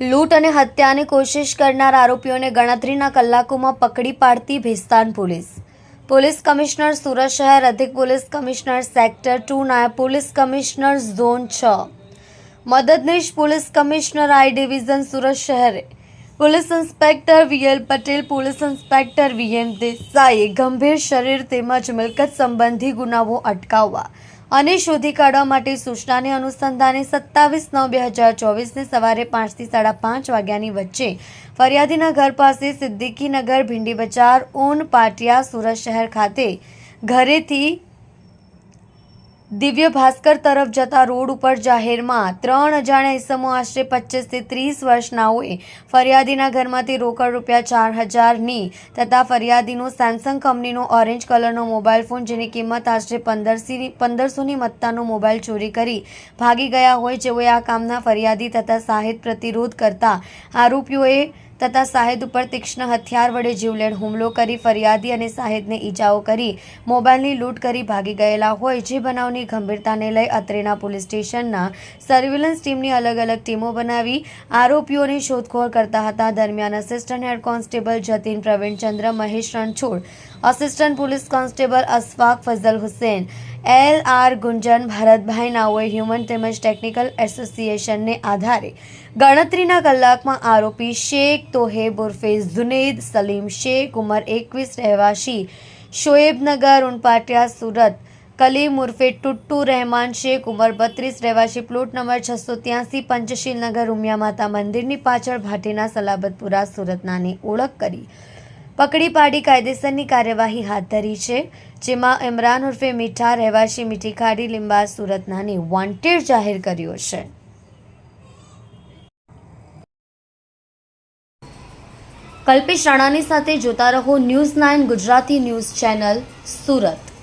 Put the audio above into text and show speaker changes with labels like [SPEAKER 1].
[SPEAKER 1] લૂંટ અને હત્યાની કોશિશ કરનાર આરોપીઓને ગણતરીના કલાકોમાં પકડી પાડતી Bhestan police. Police commissioner Surat શહેર, અધિક પોલીસ કમિશનર સેક્ટર ટુ, નાયબ પોલીસ કમિશનર ઝોન છ. મદદનીશ police commissioner I division Surat શહેરે. Police inspector VL Patel, police inspector VM દેસાઈએ ગંભીર શરીર તેમજ મિલકત સંબંધી ગુનાઓ અટકાવવા અને શોધી કાઢવા માટે સૂચનાને અનુસંધાને સત્તાવીસ નવ બે હજાર ચોવીસને સવારે પાંચથી સાડા પાંચ વાગ્યાની વચ્ચે ફરિયાદીના ઘર પાસે સિદ્દીકીનગર ભીંડી બજાર ઊન પાટિયા, સુરત શહેર ખાતે ઘરેથી દિવ્ય ભાસ્કર તરફ જતા રોડ ઉપર જાહેરમાં ત્રણ અજાણ્યા ઇસમો આશરે પચીસથી ત્રીસ વર્ષનાઓએ ફરિયાદીના ઘરમાંથી રોકડ રૂપિયા ચાર હજારની તથા ફરિયાદીનો સેમસંગ કંપનીનો ઓરેન્જ કલરનો મોબાઈલ ફોન જેની કિંમત આશરે પંદરસી પંદરસોની મત્તાનો મોબાઈલ ચોરી કરી ભાગી ગયા હોય, જેઓએ આ કામના ફરિયાદી તથા સાહિત પ્રતિરોધ કરતા આરોપીઓએ તથા સાહિદ ઉપર તીક્ષ્ણ હથિયાર વડે જીવલેણ હુમલો કરી ફરિયાદી અને સાહિદને ઈજાઓ કરી, મોબાઈલની લૂંટ કરી ભાગી ગયેલા હોય જે બનાવની ગંભીરતાને લઈ અત્રેના પોલીસ સ્ટેશનના સર્વેલન્સ ટીમની અલગ અલગ ટીમો બનાવી, આરોપીઓની શોધખોળ કરતા હતા. દરમિયાન assistant head constable Jatin Pravinchandra Mahesh Ranchhod assistant police constable Ashfaq Fazal Hussain L R Gunjan Bharatbhai નાઓએ human તેમજ ટેકનિકલ એસોસિએશનને આધારે ગણતરીના કલાકમાં આરોપી શેખ તોહેબ ઉર્ફે જુનેદ સલીમ શેખ ઉંમર એકવીસ, રહેવાસી શોએબનગર, ઉનપાટિયા, સુરત કલીમ ઉર્ફે ટુટ્ટુ રહેમાન શેખ ઉંમર બત્રીસ, રહેવાસી પ્લોટ નંબર છસો ત્યાસી, પંચશીલ નગર, ઉમિયા માતા મંદિરની પાછળ ભાટીના સલાબતપુરા સુરતનાની ઓળખ કરી પકડી પાડી કાયદેસરની કાર્યવાહી હાથ ધરી છે, જેમાં ઇમરાન ઉર્ફે મીઠા રહેવાસી મીઠી ખાડી લીંબા સુરતનાની વોન્ટેડ જાહેર કર્યો છે. કલ્પેશ રાણાની સાથે જોતા રહો news nine Gujarati news channel Surat.